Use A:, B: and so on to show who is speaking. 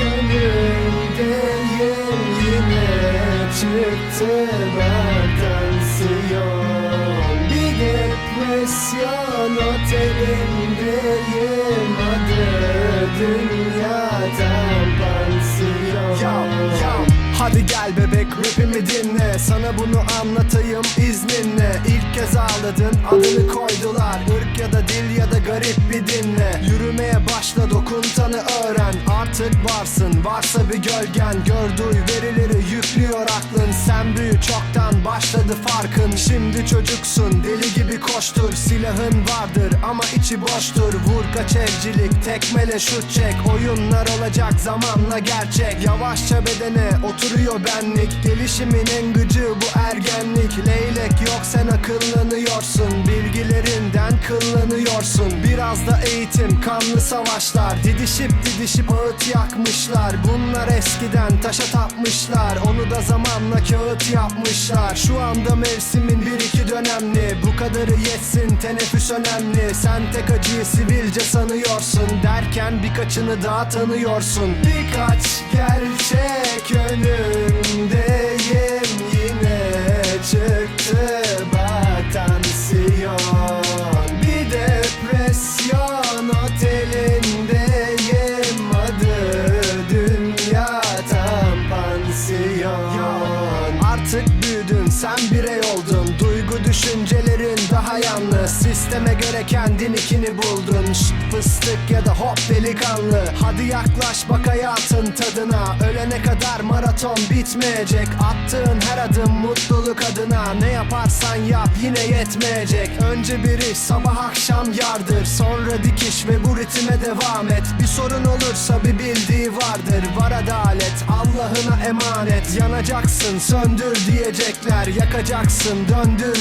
A: önündeyim Yine çıktı bak tansiyon Bir depresyon otelindeyim Adı dünyadan pansiyon Hadi gel bebek rapimi dinle Sana bunu anlatayım izninle Ağladın adını koydular. Irk ya da dil ya da garip bir dinle. Yürümeye başla dokuntanı öğren. Artık varsın varsa bir gölgen. Gör verileri yüklüyor aklın. Sen büyü çoktan başladı farkın. Şimdi çocuksun deli gibi koştur. Silahın vardır ama içi boştur. Vur kaç evcilik tekmele şut çek. Oyunlar olacak zamanla gerçek. Yavaşça bedene oturuyor benlik. Gelişimin en gıcı bu ergenlik Leylek yok sen akıllanıyorsun. Bilgilerinden kıllanıyorsun. Biraz da eğitim kanlı savaşlar. Didişip didişip ağıt yakmışlar. Bunlar eskiden taşa tapmışlar. Onu da zamanla kağıt yapmışlar. Şu anda mevsimin bir iki dönemli. Bu kadarı yetsin teneffüs önemli. Sen tek acıyı sivilce sanıyorsun. Derken birkaçını daha tanıyorsun. Birkaç gerçek önündeyim Artık büyüdün sen birey oldun. Duygu düşüncelerin daha yalnız. Sisteme göre kendininkini buldun. Şşt, fıstık ya da hop delikanlı. Hadi yaklaş bak hayatın tadına. Ölene kadar maraton bitmeyecek. Attığın her adım mutluluk adına. Ne yaparsan yap yine yetmeyecek. Önce bir iş sabah akşam yardır. Sonra dikiş ve bu ritme devam et. Bir sorun olursa bir bildiği vardır. Var adalet Allah'ına emanet. Yanacaksın söndür diyecekler. Yakacaksın döndür